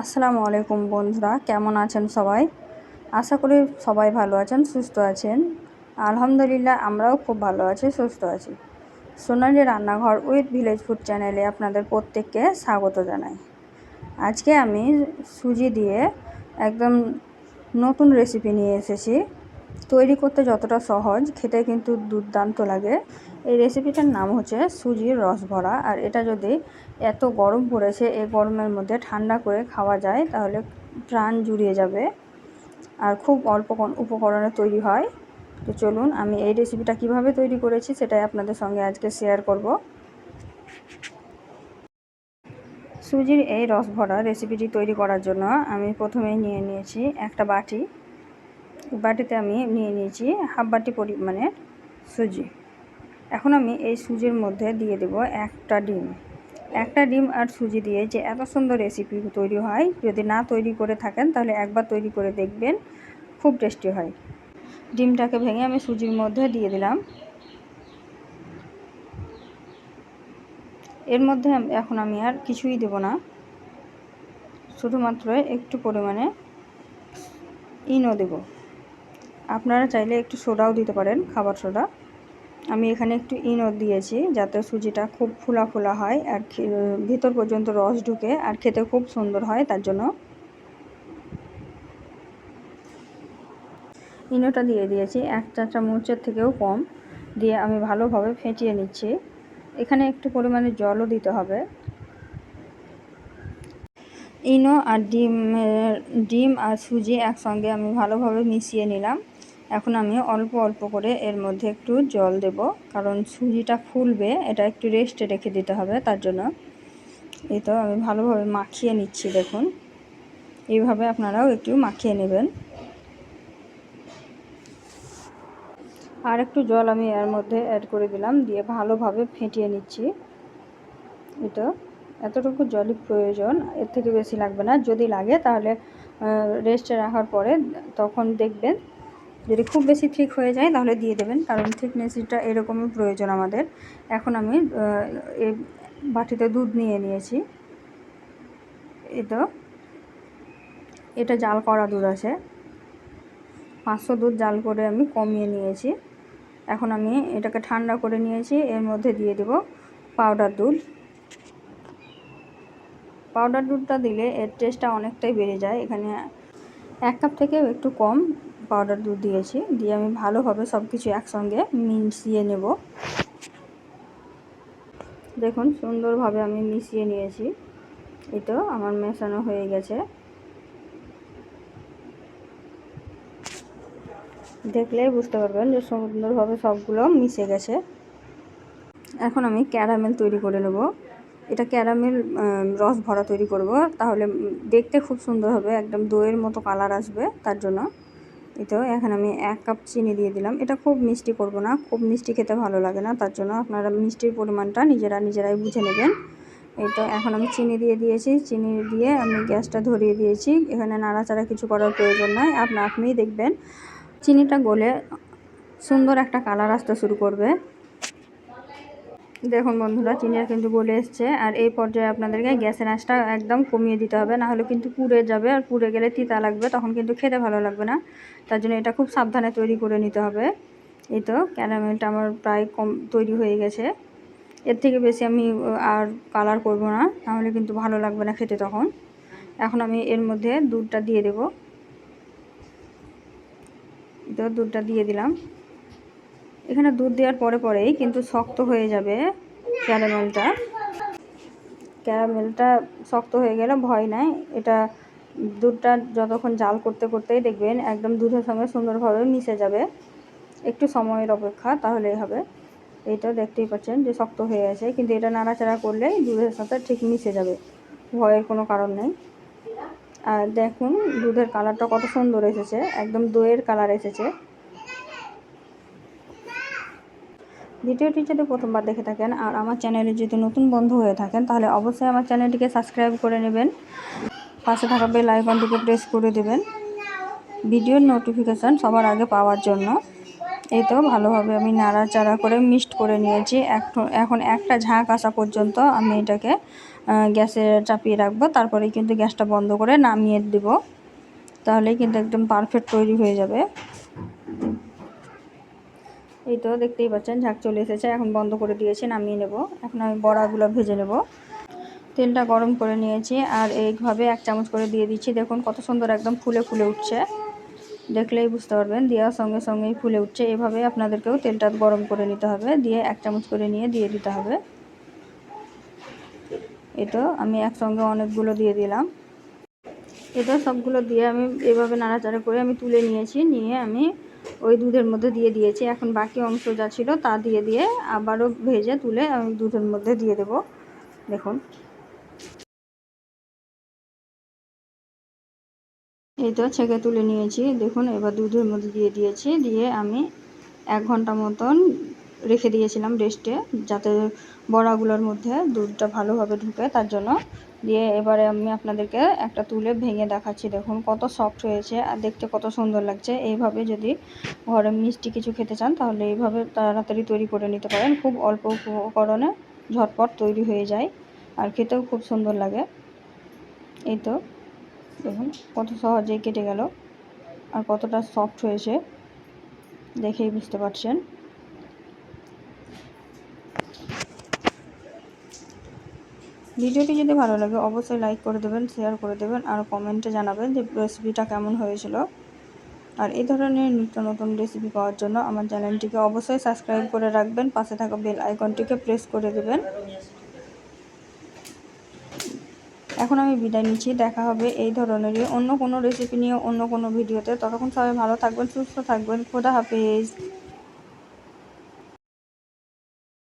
আসসালামু আলাইকুম বন্ধুরা, কেমন আছেন সবাই? আশা করি সবাই ভালো আছেন, সুস্থ আছেন। আলহামদুলিল্লাহ, আমরাও খুব ভালো আছি, সুস্থ আছি। সোনালি রান্নাঘর উইথ ভিলেজ ফুড চ্যানেলে আপনাদের প্রত্যেককে স্বাগত জানাই। আজকে আমি সুজি দিয়ে একদম নতুন রেসিপি নিয়ে এসেছি। তৈরি করতে যতটা সহজ, খেতে কিন্তু দুর্দান্ত লাগে। এই রেসিপিটার নাম হচ্ছে সুজির রস ভরা আর এটা যদি এত গরম পড়েছে এই গরমের মধ্যে ঠান্ডা করে খাওয়া যায়, তাহলে প্রাণ জুড়িয়ে যাবে। আর খুব অল্প উপকরণে তৈরি হয়। তো চলুন, আমি এই রেসিপিটা কীভাবে তৈরি করেছি সেটাই আপনাদের সঙ্গে আজকে শেয়ার করব। সুজির এই রস ভরা রেসিপিটি তৈরি করার জন্য আমি প্রথমেই নিয়ে নিয়েছি একটা বাটি। বাটিতে আমি নিয়ে নিয়েছি হাফ বাটি পরিমাণের সুজি। এখন আমি এই সুজির মধ্যে দিয়ে দেব একটা ডিম। একটা ডিম আর সুজি দিয়ে যে এত সুন্দর রেসিপি তৈরি হয়, যদি না তৈরি করে থাকেন তাহলে একবার তৈরি করে দেখবেন, খুব টেস্টি হয়। ডিমটাকে ভেঙে আমি সুজির মধ্যে দিয়ে দিলাম। এর মধ্যে এখন আমি আর কিছুই দেব না। শুধুমাত্র একটু পরিমাণে ইনো দেব। আপনারা চাইলে একটু সোডাও দিতে পারেন, খাবার সোডা। আমি এখানে একটু ইনো দিয়েছি, যাতে সুজিটা খুব ফুলা ফুলা হয়, আর ভিতর পর্যন্ত রস ঢুকে, আর খেতে খুব সুন্দর হয় তার জন্য। ইনোটা দিয়ে দিয়েছি, এক চা চামচের থেকেও কম। দিয়ে আমি ভালোভাবে ফেটিয়ে নিচ্ছি। এখানে একটু পরিমাণে জলও দিতে হবে। ইনো আর ডিম ডিম আর সুজি একসঙ্গে আমি ভালোভাবে মিশিয়ে নিলাম। এখন আমি অল্প অল্প করে এর মধ্যে একটু জল দেব, কারণ সুজিটা ফুলবে, এটা একটু রেস্টে রেখে দিতে হবে তার জন্য। এই তো আমি ভালোভাবে মাখিয়ে নিচ্ছি, দেখুন। এইভাবে আপনারাও একটু মাখিয়ে নেবেন। আর একটু জল আমি এর মধ্যে অ্যাড করে দিলাম, দিয়ে ভালোভাবে ফেটিয়ে নিচ্ছি। এটা এতটুকু জলই প্রয়োজন, এর থেকে বেশি লাগবে না। যদি লাগে তাহলে রেস্টে রাখার পরে তখন দেখবেন যদি খুব বেশি ঠিক হয়ে যায় তাহলে দিয়ে দেবেন, কারণ থিকনেসটা এরকমই প্রয়োজন আমাদের। এখন আমি এই বাটিতে দুধ নিয়ে নিয়েছি। তো। এটা জাল করা দুধ আছে। পাঁচশো দুধ জাল করে আমি কমিয়ে নিয়েছি। এখন আমি এটাকে ঠান্ডা করে নিয়েছি, এর মধ্যে দিয়ে দেব পাউডার দুধ। পাউডার দুধটা দিলে এর টেস্টটা অনেকটাই বেড়ে যায়। এখানে এক কাপ থেকে একটু কম। পাউডার দুধ দিয়েছি। দিয়ে আমি ভালোভাবে সব কিছু একসঙ্গে মিশিয়ে নেব। দেখুন, সুন্দরভাবে আমি মিশিয়ে নিয়েছি। তো আমার মেশানো হয়ে গেছে। দেখলেই বুঝতে পারবেন যে সুন্দরভাবে সবগুলো মিশে গেছে। এখন আমি ক্যারামেল তৈরি করে নেব। এটা ক্যারামেল রস ভরা তৈরি করব। তাহলে দেখতে খুব সুন্দর হবে। একদম দইয়ের মতো কালার আসবে তার জন্য। তো, এখন আমি এক কাপ চিনি দিয়ে দিলাম। এটা খুব মিষ্টি করব না, খুব মিষ্টি খেতে ভালো লাগে না, তার জন্য আপনারা মিষ্টির পরিমাণটা নিজেরা নিজেরাই বুঝে নেবেন। এই তো, এখন আমি চিনি দিয়ে দিয়েছি। চিনি দিয়ে আমি গ্যাসটা ধরিয়ে দিয়েছি। এখানে নাড়াচাড়া কিছু করার প্রয়োজন নয় আপনি আপনিই দেখবেন। চিনিটা গলে সুন্দর একটা কালার আসতে শুরু করবে। দেখুন বন্ধুরা চিনিটা কিন্তু গলে এসছে। আর এই পর্যায়ে আপনাদেরকে গ্যাসের আঁচটা একদম কমিয়ে দিতে হবে না হলে কিন্তু পুড়ে যাবে আর পুড়ে গেলে তিতা লাগবে, তখন কিন্তু খেতে ভালো লাগবে না। তার জন্য এটা খুব সাবধানে তৈরি করে নিতে হবে। এই তো, ক্যারামেলটা আমার প্রায় কম তৈরি হয়ে গেছে। এর থেকে বেশি আমি আর কালার করব না তাহলে কিন্তু ভালো লাগবে না খেতে তখন। এখন আমি এর মধ্যে দুধটা দিয়ে দেব। তো, দুধটা দিয়ে দিলাম। এখানে দুধ দেওয়ার পরে পরেই কিন্তু শক্ত হয়ে যাবে ক্যারামেলটা। ক্যারামেলটা শক্ত হয়ে গেলে ভয় নাই। এটা দুধটা যতক্ষণ জাল করতে করতেই দেখবেন একদম দুধের সঙ্গে সুন্দরভাবে মিশে যাবে। একটু সময়ের অপেক্ষা, তাহলেই হবে। এইটা দেখতেই পাচ্ছেন যে শক্ত হয়ে আছে, কিন্তু এটা নাড়াচাড়া করলে দুধের সাথে ঠিক মিশে যাবে। ভয়ের কোনো কারণ নেই। আর দেখুন, দুধের কালারটা কত সুন্দর এসেছে, একদম দইয়ের কালার এসেছে। ভিডিওটি যদি প্রথমবার দেখে থাকেন আর আমার চ্যানেলে যদি নতুন বন্ধু হয়ে থাকেন, তাহলে অবশ্যই আমার চ্যানেলটিকে সাবস্ক্রাইব করে নেবেন। পাশে থাকা বেল আইকনটিকে প্রেস করে দেবেন। ভিডিওর নোটিফিকেশান সবার আগে পাওয়ার জন্য। এই তো ভালোভাবে আমি নাড়াচাড়া করে মিক্সড করে নিয়েছি। এখন একটা ঝাঁক আসা পর্যন্ত আমি এটাকে গ্যাসে চাপিয়ে রাখব। তারপরে কিন্তু গ্যাসটা বন্ধ করে নামিয়ে দেব। তাহলেই কিন্তু একদম পারফেক্ট তৈরি হয়ে যাবে। এই তো দেখতেই পাচ্ছেন, ঝাঁক চলে এসেছে, এখন বন্ধ করে দিয়েছি, নামিয়ে নেব। এখন আমি বড়াগুলো ভেজে নেব। তেলটা গরম করে নিয়েছি, আর এইভাবে এক চামচ করে দিয়ে দিচ্ছি। দেখুন কত সুন্দর একদম ফুলে ফুলে উঠছে। দেখলেই বুঝতে পারবেন, দেওয়ার সঙ্গে সঙ্গেই ফুলে উঠছে। এভাবে আপনাদেরকেও তেলটা গরম করে নিতে হবে, দিয়ে এক চামচ করে নিয়ে দিয়ে দিতে হবে। এই তো আমি একসঙ্গে অনেকগুলো দিয়ে দিলাম। এটা সবগুলো দিয়ে আমি এভাবে নাড়াচাড়া করে আমি তুলে নিয়েছি, নিয়ে আমি ওই দুধের মধ্যে দিয়ে দিয়েছি। এখন বাকি অংশ যা ছিল তা দিয়ে দিয়ে আবারও ভেজে তুলে আমি দুধের মধ্যে দিয়ে দেব। দেখুন। এই তো ছেঁকে তুলে নিয়েছি। দেখুন, এবার দুধের মধ্যে দিয়ে দিয়েছি। দিয়ে আমি এক ঘণ্টা মতন রেখে দিয়েছিলাম রেস্টে যাতে বড়াগুলোর মধ্যে দুধটা ভালোভাবে ঢুকে, তার জন্য দিয়ে এবারে আমি আপনাদেরকে একটা তুলে ভেঙে দেখাচ্ছি। দেখুন কত সফট হয়েছে আর দেখতে কত সুন্দর লাগছে। এইভাবে যদি ঘরে মিষ্টি কিছু খেতে চান, তাহলে এইভাবে তাড়াতাড়ি তৈরি করে নিতে পারেন। খুব অল্প উপকরণে ঝটপট তৈরি হয়ে যায় আর খেতেও খুব সুন্দর লাগে। এই তো, দেখুন কত সহজেই কেটে গেল আর কতটা সফট হয়েছে, দেখেই বুঝতে পারছেন। ভিডিওটি যদি ভালো লাগে, অবশ্যই লাইক করে দেবেন শেয়ার করে দেবেন, আর কমেন্টে জানাবেন যে রেসিপিটা কেমন হয়েছিল। আর এই ধরনের নিত্য নতুন রেসিপি পাওয়ার জন্য আমার চ্যানেলটিকে অবশ্যই সাবস্ক্রাইব করে রাখবেন, পাশে থাকা বেল আইকনটিকে প্রেস করে দেবেন। এখন আমি বিদায় নিচ্ছি, দেখা হবে এই ধরনেরই অন্য কোনো রেসিপি নিয়ে অন্য কোনো ভিডিওতে। ততক্ষণ সবাই ভালো থাকবেন, সুস্থ থাকবেন, খোদা হাফিজ।